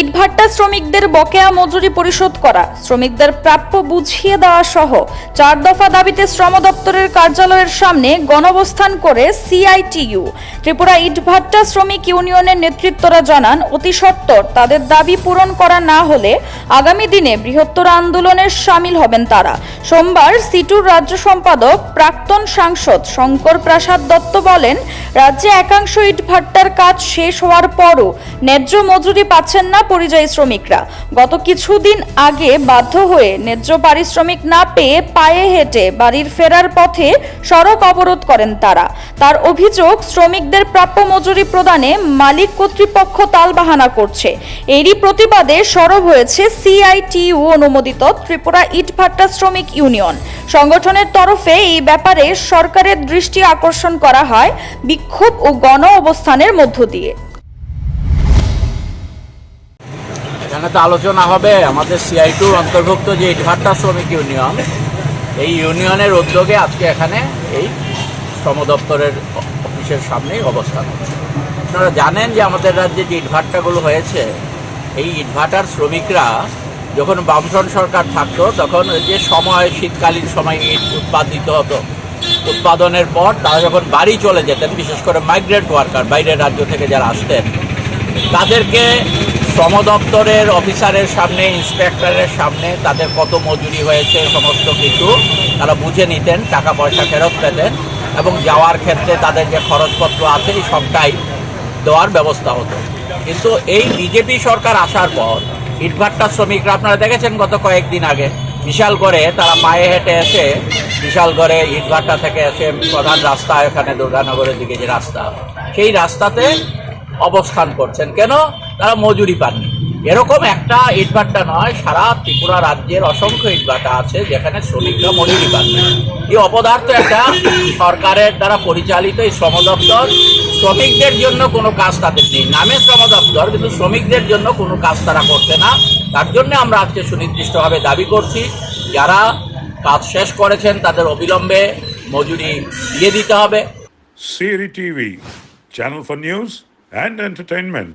ইটভাট্টা শ্রমিকদের বকেয়া মজুরি পরিশোধ করা, শ্রমিকদের প্রাপ্য বুঝিয়ে দেওয়া সহ চার দফা দাবিতে শ্রম দপ্তরের কার্যালয়ের সামনে গণঅবস্থান করে সিআইটিইউ। ত্রিপুরা ইটভাট্টা শ্রমিক ইউনিয়নের নেতৃত্বরা জানান, অতি সত্বর তাদের দাবি পূরণ করা না হলে আগামী দিনে বৃহত্তর আন্দোলনের সামিল হবেন তারা। সোমবার সিটুর রাজ্য সম্পাদক, প্রাক্তন সাংসদ শঙ্কর প্রসাদ দত্ত বলেন, রাজ্যে একাংশ ইটভাট্টার কাজ শেষ হওয়ার পরও ন্যায্য মজুরি পাচ্ছেন না পরিযায়ী শ্রমিকরা। গত কিছুদিন আগে বাধ্য হয়ে ন্যায্য পারিশ্রমিক না পেয়ে পায়ে হেঁটে বাড়ির ফেরার পথে সড়ক অবরোধ করেন তারা। তার অভিযোগ, শ্রমিকদের প্রাপ্য মজুরি প্রদানে মালিক কর্তৃপক্ষ তালবাহানা করছে। এরই প্রতিবাদে সরব হয়েছে সিআইটিইউ অনুমোদিত ত্রিপুরা ইটভাট্টা শ্রমিক ইউনিয়ন। সংগঠনের তরফে এই ব্যাপারে সরকারের দৃষ্টি আকর্ষণ করা হয় বিক্ষোভ ও গণ অবস্থানের মধ্য দিয়ে। এখানে তো আলোচনা হবে। আমাদের সিআই টুর অন্তর্ভুক্ত যে ইটভাট্টা শ্রমিক ইউনিয়ন, এই ইউনিয়নের উদ্যোগে আজকে এখানে এই শ্রম দপ্তরের অফিসের সামনেই অবস্থান আপনারা জানেন যে আমাদের রাজ্যে যে ইটভাট্টাগুলো হয়েছে, এই ইটভাটার শ্রমিকরা যখন বামফ্রন্ট সরকার থাকতো, তখন ওই যে সময়, শীতকালীন সময় ইট উৎপাদিত হতো। উৎপাদনের পর তারা যখন বাড়ি চলে যেতেন, বিশেষ করে মাইগ্রেন্ট ওয়ার্কার, বাইরের রাজ্য থেকে যারা আসতেন, তাদেরকে শ্রম দপ্তরের অফিসারের সামনে, ইন্সপেক্টরের সামনে তাদের কত মজুরি হয়েছে, সমস্ত কিছু। তারা বুঝে নিতেন টাকা পয়সা ফেরত পেতেন এবং যাওয়ার ক্ষেত্রে তাদের যে খরচপত্র আছে, এই সবটাই দেওয়ার ব্যবস্থা হতো। কিন্তু এই বিজেপি সরকার আসার পর, ইটভাট্টা শ্রমিকরা, আপনারা দেখেছেন গত কয়েকদিন আগে বিশাল করে তারা পায়ে হেঁটে এসে বিশাল করে ইটভাট্টা থেকে এসে প্রধান রাস্তা, এখানে দুর্গানগরের দিকে যে রাস্তা, সেই রাস্তাতে অবস্থান করছেন। কেন? তারা মজুরি পাননি। এরকম একটা ইটভাট্টা নয়, সারা ত্রিপুরা রাজ্যের অসংখ্য ইটভাটা আছে যেখানে শ্রমিকরা মজুরি পাননি। এই অপদার্থ একটা সরকারের দ্বারা পরিচালিত এই শ্রম দপ্তর, শ্রমিকদের জন্য কোনো কাজ তাদের নেই। নামে শ্রম দপ্তর, কিন্তু শ্রমিকদের জন্য কোনো কাজ তারা করছে না। তার জন্য আমরা আজকে সুনির্দিষ্টভাবে দাবি করছি, যারা কাজ শেষ করেছেন তাদের অবিলম্বে মজুরি দিয়ে দিতে হবে। Siri TV, channel for news and entertainment.